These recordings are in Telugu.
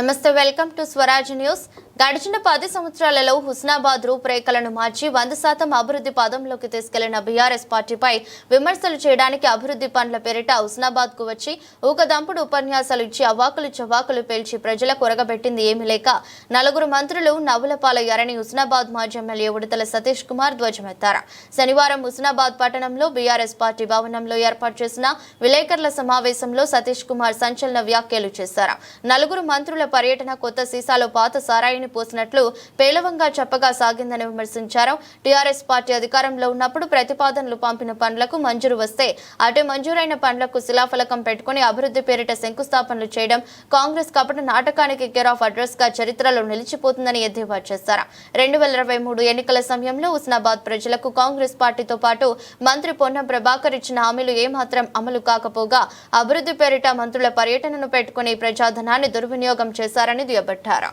నమస్తే వెల్కమ్ టు స్వరాజ్ న్యూస్ గడిచిన పది సంవత్సరాలలో హుస్నాబాద్ రూపురేఖలను మార్చి వంద శాతం అభివృద్ధి పదంలోకి తీసుకెళ్ళిన బీఆర్ఎస్ పార్టీపై విమర్శలు చేయడానికి అభివృద్ధి పనుల పేరిట హుస్నాబాద్కు వచ్చి ఊకదంపుడు ఉపన్యాసాలు ఇచ్చి అవాకులు చవాకులు పేల్చి ప్రజలకు కొరగబెట్టింది ఏమీ లేక నలుగురు మంత్రులు నవ్వులపాలయ్యారని హుస్నాబాద్ మాజీ ఎమ్మెల్యే ఉడతల సతీష్ కుమార్ ధ్వజమెత్తారు. శనివారం హుస్నాబాద్ పట్టణంలో బీఆర్ఎస్ పార్టీ భవనంలో ఏర్పాటు చేసిన విలేకరుల సమావేశంలో సతీష్ కుమార్ సంచలన వ్యాఖ్యలు చేశారు. నలుగురు మంత్రుల పర్యటన కొత్త సీసాలో పాత సారాయిని పోసినట్లు పేలవంగా చెప్పగా సాగిందని విమర్శించారు. టీఆర్ఎస్ పార్టీ అధికారంలో ఉన్నప్పుడు ప్రతిపాదనలు పంపిన పనులకు మంజూరు వస్తే అటు మంజూరైన పనులకు శిలాఫలకం పెట్టుకుని అభివృద్ధి పేరిట శంకుస్థాపనలు చేయడం కాంగ్రెస్ కపట నాటకానికి కేర్ ఆఫ్ అడ్రస్గా చరిత్రలో నిలిచిపోతుందని ఎద్దేవా చేశారు. రెండు వేల ఇరవై మూడు ఎన్నికల సమయంలో హుస్నాబాద్ ప్రజలకు కాంగ్రెస్ పార్టీతో పాటు మంత్రి పొన్నం ప్రభాకర్ ఇచ్చిన హామీలు ఏమాత్రం అమలు కాకపోగా అభివృద్ధి పేరిట మంత్రుల పర్యటనను పెట్టుకుని ప్రజాధనాన్ని దుర్వినియోగం చేశారని దుయ్యబట్టారు.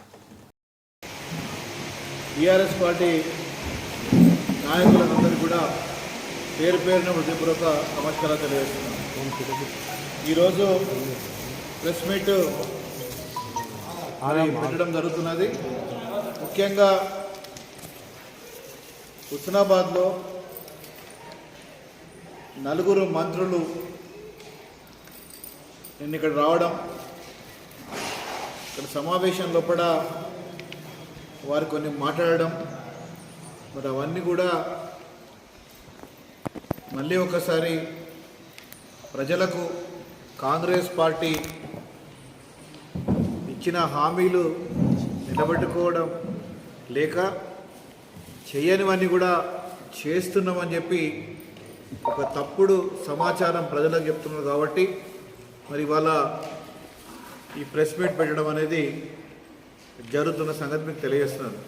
టీఆర్ఎస్ పార్టీ నాయకులందరూ కూడా పేరు పేరున హృదయపూర్వక నమస్కారాలు తెలియజేస్తున్నాను ఈరోజు ప్రెస్ మీట్ పెట్టడం జరుగుతున్నది. ముఖ్యంగా హుస్నాబాద్లో నలుగురు మంత్రులు నిన్న ఇక్కడ రావడం ఇక్కడ సమావేశం లోపల వారు కొన్ని మాట్లాడడం మరి అవన్నీ కూడా మళ్ళీ ఒకసారి ప్రజలకు కాంగ్రెస్ పార్టీ ఇచ్చిన హామీలు నిలబెట్టుకోవడం లేక చేయనివన్నీ కూడా చేస్తున్నామని చెప్పి ఒక తప్పుడు సమాచారం ప్రజలకు చెప్తున్నారు కాబట్టి మరి ఇవాళ ఈ ప్రెస్ మీట్ పెట్టడం అనేది జరుగుతున్న సంగతి మీకు తెలియజేస్తున్నాను.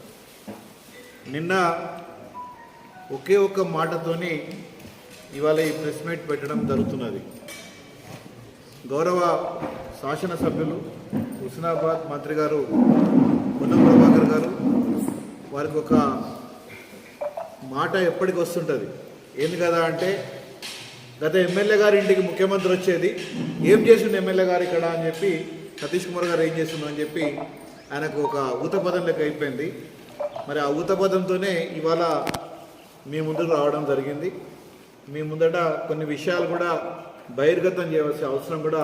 నిన్న ఒకే ఒక్క మాటతోని ఇవాళ ఈ ప్రెస్ మీట్ పెట్టడం జరుగుతున్నది. గౌరవ శాసనసభ్యులు హుస్నాబాద్ మంత్రి గారు పొన్నం ప్రభాకర్ గారు వారికి ఒక మాట ఎప్పటికి వస్తుంటుంది. ఏంది కదా అంటే గత ఎమ్మెల్యే గారి ఇంటికి ముఖ్యమంత్రి వచ్చేది ఏం చేసిండు ఎమ్మెల్యే గారు ఇక్కడ అని చెప్పి సతీష్ కుమార్ గారు ఏం చేస్తుండ్రు అని చెప్పి ఆయనకు ఒక ఊతపదం లెక్క అయిపోయింది. మరి ఆ ఊతపదంతోనే ఇవాళ మీ ముందుకు రావడం జరిగింది. మీ ముందట కొన్ని విషయాలు కూడా బహిర్గతం చేయవలసిన అవసరం కూడా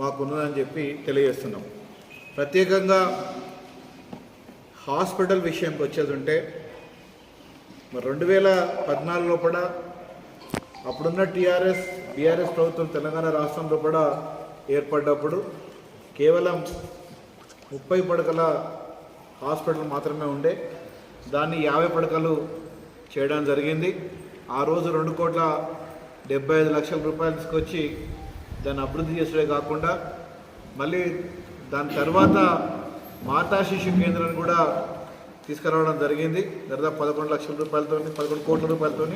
మాకున్నదని చెప్పి తెలియజేస్తున్నాం. ప్రత్యేకంగా హాస్పిటల్ విషయంకి వచ్చేది ఉంటే మరి రెండు వేల పద్నాలుగులో కూడా అప్పుడున్న టీఆర్ఎస్ బీఆర్ఎస్ ప్రభుత్వం తెలంగాణ రాష్ట్రంలో కూడా ఏర్పడ్డప్పుడు కేవలం ముప్పై పడకల హాస్పిటల్ మాత్రమే ఉండే. దాన్ని యాభై పడకలు చేయడం జరిగింది. ఆ రోజు రెండు కోట్ల డెబ్బై ఐదు లక్షల రూపాయలు తీసుకొచ్చి దాన్ని అభివృద్ధి చేసే కాకుండా మళ్ళీ దాని తర్వాత మాతా శిశు కేంద్రాన్ని కూడా తీసుకురావడం జరిగింది. దాదాపు పదకొండు లక్షల రూపాయలతో పదకొండు కోట్ల రూపాయలతో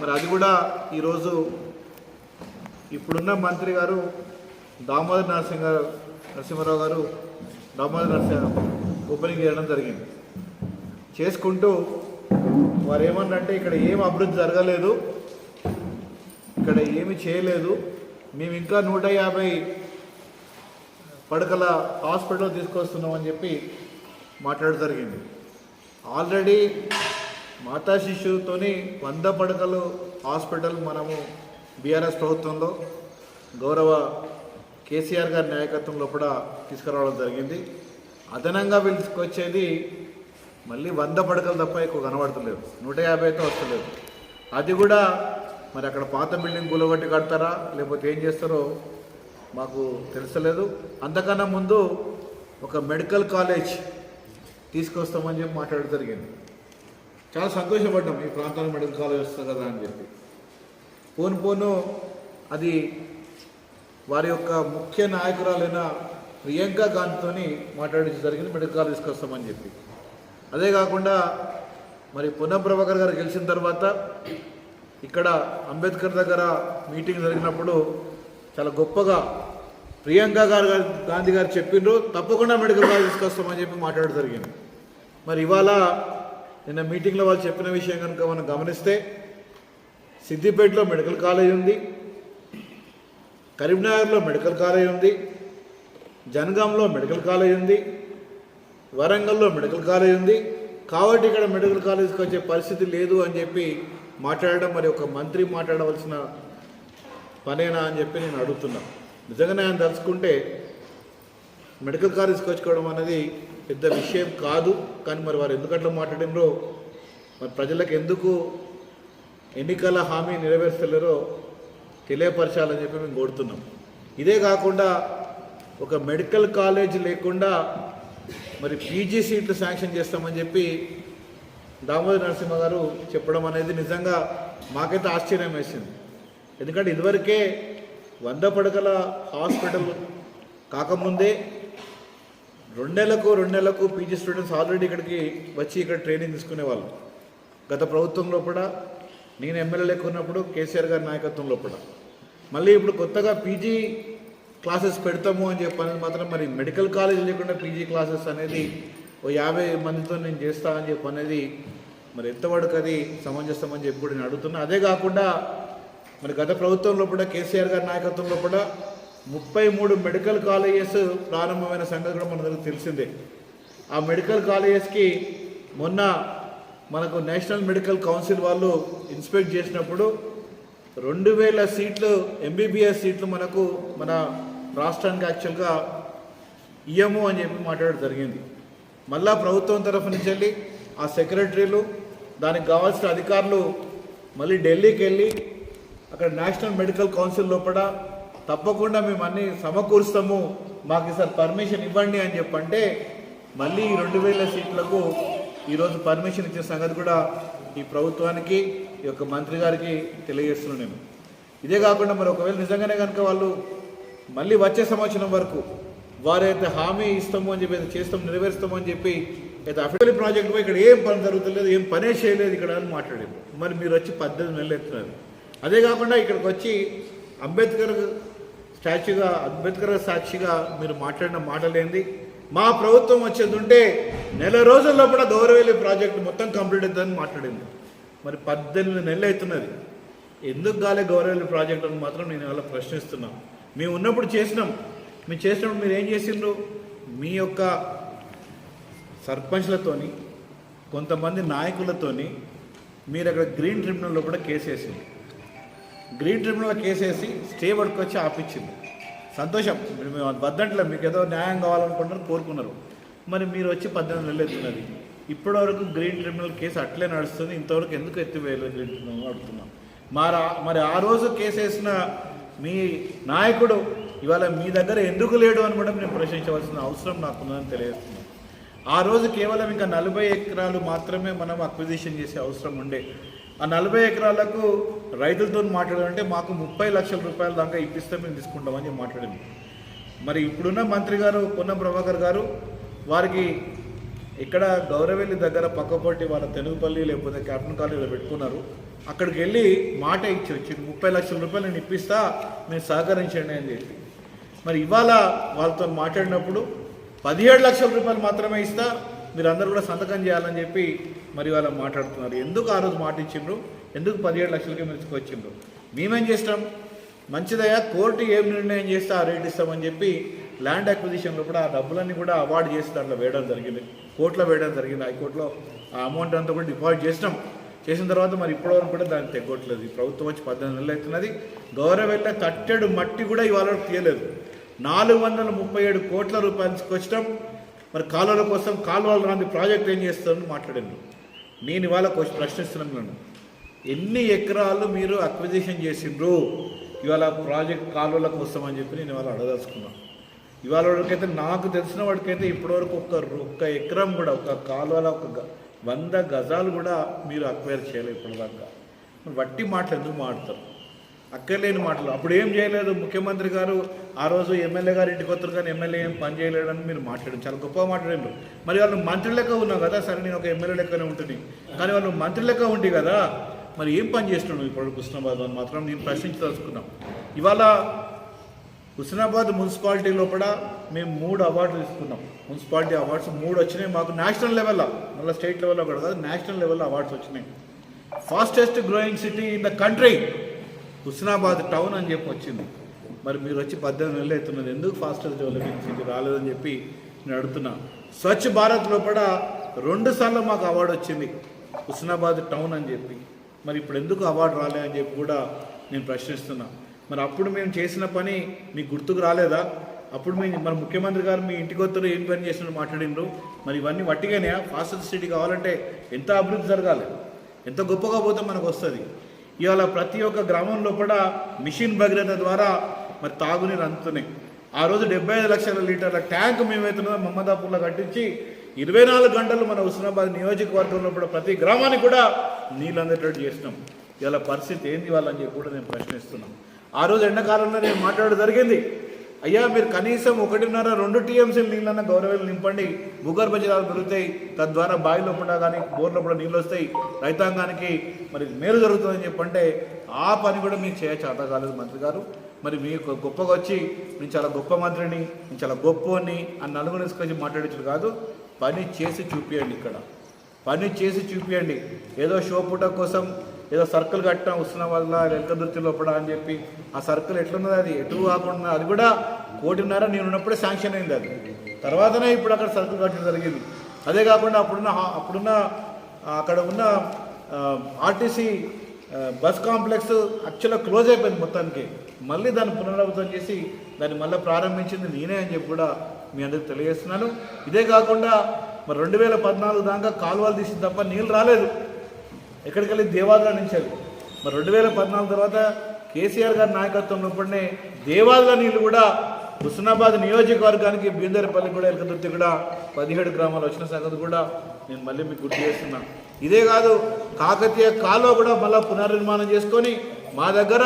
మరి అది కూడా ఈరోజు ఇప్పుడున్న మంత్రి గారు దామోదర్ నరసింహ నరసింహారావు గారు దామోదర్ నరసింహ ఓపెనింగ్ చేయడం జరిగింది. చేసుకుంటూ వారు ఏమన్నంటే ఇక్కడ ఏం అభివృద్ధి జరగలేదు ఇక్కడ ఏమి చేయలేదు. మేము ఇంకా నూట యాభై పడకల హాస్పిటల్ తీసుకొస్తున్నామని చెప్పి మాట్లాడడం జరిగింది. ఆల్రెడీ మాతా శిశువుతోని వంద పడకలు హాస్పిటల్ మనము బీఆర్ఎస్ ప్రభుత్వంలో గౌరవ కేసీఆర్ గారి నాయకత్వంలో కూడా తీసుకురావడం జరిగింది. అదనంగా వీళ్ళు తీసుకొచ్చేది మళ్ళీ వంద పడకలు తప్ప ఎక్కువ కనబడతలేదు. నూట యాభై అయితే వస్తలేదు. అది కూడా మరి అక్కడ పాత బిల్డింగ్ కూలగొట్టి కడతారా? లేకపోతే ఏం చేస్తారో మాకు తెలుసలేదు అంతకన్నా ముందు ఒక మెడికల్ కాలేజ్ తీసుకొస్తామని చెప్పి మాట్లాడడం జరిగింది. చాలా సంతోషపడ్డాం. ఈ ప్రాంతంలో మెడికల్ కాలేజ్ వస్తుంది కదా అని చెప్పి. పోను పోను అది వారి యొక్క ముఖ్య నాయకురాలైన ప్రియాంక గాంధీతో మాట్లాడి జరిగింది మెడికల్ తీసుకొస్తామని చెప్పి. అదే కాకుండా మరి పున ప్రభాకర్ గారు గెలిచిన తర్వాత ఇక్కడ అంబేద్కర్ దగ్గర మీటింగ్ జరిగినప్పుడు చాలా గొప్పగా ప్రియాంక గారు గాంధీ గారు చెప్పిండ్రు తప్పకుండా మెడికల్ కాలేజ్ తీసుకొస్తామని చెప్పి మాట్లాడడం జరిగింది. మరి ఇవాళ నిన్న మీటింగ్లో వాళ్ళు చెప్పిన విషయం కనుక మనం గమనిస్తే సిద్దిపేటలో మెడికల్ కాలేజ్ ఉంది. కరీంనగర్లో మెడికల్ కాలేజ్ ఉంది జనగాంలో మెడికల్ కాలేజ్ ఉంది వరంగల్లో మెడికల్ కాలేజ్ ఉంది. కాబట్టి ఇక్కడ మెడికల్ కాలేజ్కి వచ్చే పరిస్థితి లేదు అని చెప్పి మాట్లాడడం మరి ఒక మంత్రి మాట్లాడవలసిన పనేనా అని చెప్పి నేను అడుగుతున్నా. నిజంగానే ఆయన తలుచుకుంటే మెడికల్ కాలేజ్కి వచ్చుకోవడం అనేది పెద్ద విషయం కాదు. కానీ మరి వారు ఎందుకు అట్లా మాట్లాడినరో మరి ప్రజలకు ఎందుకు ఎన్నికల హామీ నెరవేర్చలేరో తెలియపరచాలని చెప్పి మేము కోరుతున్నాం. ఇదే కాకుండా ఒక మెడికల్ కాలేజ్ లేకుండా మరి పీజీ సీట్లు శాంక్షన్ చేస్తామని చెప్పి దామోదర్ నరసింహ గారు చెప్పడం అనేది నిజంగా మాకైతే ఆశ్చర్యం వేసింది. ఎందుకంటే ఇదివరకే వంద పడకల హాస్పిటల్ కాకముందే రెండేళ్ళకు రెండేళ్ళకు పీజీ స్టూడెంట్స్ ఆల్రెడీ ఇక్కడికి వచ్చి ఇక్కడ ట్రైనింగ్ తీసుకునేవాళ్ళు గత ప్రభుత్వంలో కూడా నేను ఎమ్మెల్యే లేకున్నప్పుడు కేసీఆర్ గారి నాయకత్వంలో కూడా. మళ్ళీ ఇప్పుడు కొత్తగా పీజీ క్లాసెస్ పెడతాము అని చెప్పని మాత్రం మరి మెడికల్ కాలేజ్ లేకుండా పీజీ క్లాసెస్ అనేది ఓ యాభై మందితో నేను చేస్తానని చెప్పి అనేది మరి ఎంతవరకు అది సమంజసం అని చెప్పి కూడా నేను అడుగుతున్నా. అదే కాకుండా మరి గత ప్రభుత్వంలో కూడా కేసీఆర్ గారి నాయకత్వంలో కూడా ముప్పై మూడు మెడికల్ కాలేజెస్ ప్రారంభమైన సంగతి కూడా మనందరికీ తెలిసిందే. ఆ మెడికల్ కాలేజెస్కి మొన్న మనకు నేషనల్ మెడికల్ కౌన్సిల్ వాళ్ళు ఇన్స్పెక్ట్ చేసినప్పుడు రెండు వేల సీట్లు ఎంబీబీఎస్ సీట్లు మనకు మన రాష్ట్రానికి యాక్చువల్గా ఇయ్యము అని చెప్పి మాట్లాడడం జరిగింది. మళ్ళా ప్రభుత్వం తరఫు నుంచి వెళ్ళి ఆ సెక్రటరీలు దానికి కావాల్సిన అధికారులు మళ్ళీ ఢిల్లీకి వెళ్ళి అక్కడ నేషనల్ మెడికల్ కౌన్సిల్ లోపల తప్పకుండా మేము అన్ని సమకూరుస్తాము మాకు ఈసారి పర్మిషన్ ఇవ్వండి అని చెప్పంటే మళ్ళీ ఈ రెండు వేల సీట్లకు ఈరోజు పర్మిషన్ ఇచ్చే సంగతి కూడా ఈ ప్రభుత్వానికి ఈ యొక్క మంత్రి గారికి తెలియజేస్తున్నాను నేను. ఇదే కాకుండా మరి ఒకవేళ నిజంగానే కనుక వాళ్ళు మళ్ళీ వచ్చే సంవత్సరం వరకు వారైతే హామీ ఇస్తాము అని చెప్పి అయితే చేస్తాం నెరవేరుస్తాము అని చెప్పి అయితే అఫిడవిల్ ప్రాజెక్టుపై ఇక్కడ ఏం పని జరుగుతలేదు ఏం పనే చేయలేదు ఇక్కడ అని మాట్లాడారు. మరి మీరు వచ్చి పద్దెనిమిది నెలలు ఎత్తున్నారు. అదే కాకుండా ఇక్కడికి వచ్చి అంబేద్కర్ స్టాచ్యూగా అంబేద్కర్ సాక్షిగా మీరు మాట్లాడిన మాటలేంది? మా ప్రభుత్వం వచ్చేది ఉంటే నెల రోజుల్లో కూడా గౌరవేలి ప్రాజెక్టు మొత్తం కంప్లీట్ అవుతుందని మాట్లాడింది. మరి పద్దెనిమిది నెలలు అవుతున్నది. ఎందుకు కాలే గౌరవ ప్రాజెక్ట్ అని మాత్రం నేను ఇవాళ ప్రశ్నిస్తున్నాం. మేము ఉన్నప్పుడు చేసినాం. మేము చేసినప్పుడు మీరు ఏం చేసిండ్రు? మీ యొక్క సర్పంచ్లతోని కొంతమంది నాయకులతోని మీరు అక్కడ గ్రీన్ ట్రిబ్యునల్లో కూడా కేసు వేసింది గ్రీన్ కేసు వేసి స్టే పట్టుకొచ్చి ఆపించింది సంతోషం. మీరు మేము వద్దంటలే మీకు ఏదో న్యాయం కావాలనుకుంటున్నారు కోరుకున్నారు. మరి మీరు వచ్చి పద్దెనిమిది నెలలు ఎత్తున్నది ఇప్పటివరకు గ్రీన్ ట్రిబ్యునల్ కేసు అట్లే నడుస్తుంది. ఇంతవరకు ఎందుకు ఎత్తివేయలేదు గ్రీన్ ట్రిబ్యునల్ అడుగుతున్నాం. మరి మరి ఆ రోజు కేసు వేసిన మీ నాయకుడు ఇవాళ మీ దగ్గర ఎందుకు లేడు అని కూడా నేను ప్రశ్నించవలసిన అవసరం నాకుందని తెలియజేస్తున్నాను. ఆ రోజు కేవలం ఇంకా నలభై ఎకరాలు మాత్రమే మనం అక్విజిషన్ చేసే అవసరం ఉండే. ఆ నలభై ఎకరాలకు రైతులతో మాట్లాడాలంటే మాకు ముప్పై లక్షల రూపాయల దాకా ఇప్పిస్తే మేము తీసుకుంటామని మాట్లాడింది. మరి ఇప్పుడున్న మంత్రి గారు పొన్నం ప్రభాకర్ గారు వారికి ఇక్కడ గౌరవెల్లి దగ్గర పక్కపొట్టి వాళ్ళ తెలుగుపల్లి లేకపోతే క్యాప్టెన్ కాలేజీలో పెట్టుకున్నారు. అక్కడికి వెళ్ళి మాట ఇచ్చి వచ్చి ముప్పై లక్షల రూపాయలు నేను ఇప్పిస్తా మీరు సహకరించండి అని చెప్పి. మరి ఇవాళ వాళ్ళతో మాట్లాడినప్పుడు పదిహేడు లక్షల రూపాయలు మాత్రమే ఇస్తా మీరు అందరు కూడా సంతకం చేయాలని చెప్పి మరి వాళ్ళ మాట్లాడుతున్నారు. ఎందుకు ఆ రోజు మాట ఇచ్చిండ్రు? ఎందుకు పదిహేడు లక్షలకి మెచ్చుకొచ్చిండ్రు మేమేం చేస్తాం? మంచిదయ్యా కోర్టు ఏం నిర్ణయం చేస్తే ఆ రేట్ ఇస్తామని చెప్పి ల్యాండ్ అక్విజిషన్లో కూడా ఆ డబ్బులన్నీ కూడా అవార్డు చేసి దాంట్లో వేయడం జరిగింది. కోర్టులో వేయడం జరిగింది. హైకోర్టులో ఆ అమౌంట్ అంతా కూడా డిపాజిట్ చేసినాం. చేసిన తర్వాత మరి ఇప్పటివరకు కూడా దాన్ని తెగొట్టలేదు ప్రభుత్వం వచ్చి పద్దెనిమిది నెలలు అవుతున్నది. గౌరవెల్ల తట్టెడు మట్టి కూడా ఇవాళ తీయలేదు. నాలుగు వందల ముప్పై ఏడు కోట్ల రూపాయలు తీసుకొచ్చడం మరి కాలువల కోసం కాలువల రాంది ప్రాజెక్ట్ ఏం చేస్తారని మాట్లాడాను నేను ఇవాళ కొంచెం ప్రశ్నిస్తున్నాను నన్ను. ఎన్ని ఎకరాలు మీరు అక్విజిషన్ చేసిండ్రు? ఇవాళ ప్రాజెక్ట్ కాలువల కోసం అని చెప్పి నేను ఇవాళ అడగదలుచుకున్నాను ఇవాళ వాళ్ళకైతే నాకు తెలిసిన వాడికైతే ఇప్పటివరకు ఒక ఒక్క ఎకరం కూడా ఒక కాలువల ఒక గ- వంద గజాలు కూడా మీరు అక్వైర్ చేయలేదు ఇప్పటిదాకా. మరి వట్టి మాటలు ఎందుకు మాడతారు అక్కర్లేని మాటలు. అప్పుడు ఏం చేయలేదు? ముఖ్యమంత్రి గారు ఆ రోజు ఎమ్మెల్యే గారు ఇంటికి వస్తారు కానీ ఎమ్మెల్యే ఏం పని చేయలేడని మీరు మాట్లాడారు. చాలా గొప్పగా మాట్లాడారు. మరి వాళ్ళు మంత్రి లెక్క ఉన్నావు కదా? సరే నేను ఒక ఎమ్మెల్యే లెక్కనే ఉంటుంది. కానీ వాళ్ళు మంత్రి లెక్క ఉంటే కదా? మరి ఏం పని చేస్తున్నావు ఇప్పుడు కృష్ణాబాద్ అని మాత్రం నేను ప్రశ్నించదలుచుకున్నాం ఇవాళ హుస్నాబాద్ మున్సిపాలిటీ లోపల మేము మూడు అవార్డులు తీసుకున్నాం. మున్సిపాలిటీ అవార్డ్స్ మూడు వచ్చినాయి. మాకు నేషనల్ లెవెల్లో మళ్ళీ స్టేట్ లెవెల్లో కూడా కాదు నేషనల్ లెవెల్లో అవార్డ్స్ వచ్చినాయి. Fastest growing city in the country Husnabad town అని చెప్పి వచ్చింది. మరి మీరు వచ్చి పద్దెనిమిది నెలలు అవుతున్నది. ఎందుకు ఫాస్టెస్ట్ డెవలపింగ్ సిటీ రాలేదని చెప్పి నేను అడుగుతున్నా. స్వచ్ఛ భారత్ లోపల రెండు సార్లు మాకు అవార్డు వచ్చింది. హుస్నాబాద్ టౌన్ అని చెప్పి. మరి ఇప్పుడు ఎందుకు అవార్డు రాలే అని చెప్పి కూడా నేను ప్రశ్నిస్తున్నాను మరి అప్పుడు మేము చేసిన పని మీకు గుర్తుకు రాలేదా? అప్పుడు మీ మన ముఖ్యమంత్రి గారు మీ ఇంటికి వస్తారు ఏం పని చేసినట్టు మాట్లాడినారు? మరి ఇవన్నీ వట్టిగానే ఫాస్టర్ సిటీ కావాలంటే ఎంత అభివృద్ధి జరగాలి? ఎంత గొప్పగా పోతే మనకు వస్తుంది? ఇవాళ ప్రతి ఒక్క గ్రామంలో కూడా మిషన్ భగీరథ ద్వారా మరి తాగునీరు అందుతున్నాయి. ఆ రోజు డెబ్బై ఐదు లక్షల లీటర్ల ట్యాంక్ మేమైతున్నదో మమ్మదాపూర్లో కట్టించి ఇరవై నాలుగు గంటలు మన హుస్నాబాద్ నియోజకవర్గంలో కూడా ప్రతి గ్రామానికి కూడా నీళ్ళు అందేటట్టు చేసినాం. ఇవాళ పరిస్థితి ఏంది వాళ్ళని చెప్పి కూడా నేను ప్రశ్నిస్తున్నాను. ఆ రోజు ఎండాకాలంలో నేను మాట్లాడడం జరిగింది. అయ్యా మీరు కనీసం ఒకటిన్నర రెండు టీఎంసీలు నీళ్ళన్న గౌరవాలు నింపండి. భూగర్భ జలాలు దొరుకుతాయి తద్వారా బావి లోపల కానీ బోర్ లోపల నీళ్ళు వస్తాయి. రైతాంగానికి మరి మేలు జరుగుతుందని చెప్పంటే ఆ పని కూడా మీకు చేయ చేత కాలేదు మంత్రి గారు. మరి మీకు గొప్పగా వచ్చి నేను చాలా గొప్ప మంత్రిని నేను చాలా గొప్పని అని నలుగురు తీసుకొచ్చి మాట్లాడించడు కాదు. పని చేసి చూపియండి ఇక్కడ. పని చేసి చూపియండి. ఏదో షో పూట కోసం ఏదో సర్కిల్ కట్టడం వస్తున్న వల్ల వెల్కదుర్తి లోపల అని చెప్పి ఆ సర్కిల్ ఎట్లున్నది అది? ఎటు కాకుండా అది కూడా కోటిన్నర నేను ఉన్నప్పుడే శాంక్షన్ అయింది అది. తర్వాతనే ఇప్పుడు అక్కడ సర్కిల్ కట్టడం జరిగింది. అదే కాకుండా అప్పుడున్న అప్పుడున్న అక్కడ ఉన్న ఆర్టీసీ బస్ కాంప్లెక్స్ యాక్చువల్గా క్లోజ్ అయిపోయింది మొత్తానికి. మళ్ళీ దాన్ని పునరావృతం చేసి దాన్ని మళ్ళీ ప్రారంభించింది నేనే అని చెప్పి కూడా మీ అందరికి తెలియజేస్తున్నాను. ఇదే కాకుండా మరి రెండు వేల పద్నాలుగు దాకా కాలువలు తీసి తప్ప నీళ్ళు రాలేదు. ఎక్కడికి వెళ్ళి దేవాదుల నుంచి మరి రెండు వేల పద్నాలుగు తర్వాత కేసీఆర్ గారి నాయకత్వం ఉన్నప్పుడే దేవాదుల నీళ్ళు కూడా హుస్నాబాద్ నియోజకవర్గానికి బీందరపల్లి కూడా ఎలకదుర్తి కూడా పదిహేడు గ్రామాలు వచ్చిన సంగతి కూడా నేను మళ్ళీ మీకు గుర్తు చేస్తున్నాను ఇదే కాదు కాకతీయ కాలో కూడా మళ్ళీ పునర్నిర్మాణం చేసుకొని మా దగ్గర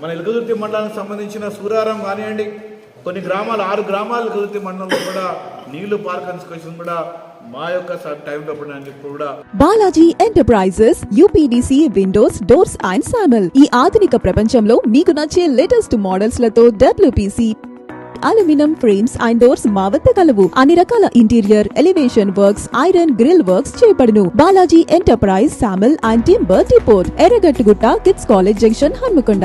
మన ఎలకదుర్తి మండలానికి సంబంధించిన సూరారం కానివ్వండి కొన్ని గ్రామాలు ఆరు గ్రామాలు ఎలకదుర్తి మండలంలో కూడా నీళ్ళు పార్క్ కూడా మా యొక్క టైంలో కూడా Balaji enterprises UPDC windows doors and Sanal ఈ ఆధునిక ప్రపంచంలో మీకు నచ్చే latest మోడల్స్లతో WPC aluminium frames and doors మా వద్ద కలవు. అన్ని రకాల interior elevation works iron grill works చేపడును Balaji enterprise సామల్ and timber depot Erragattugutta kids college junction Hanmakonda.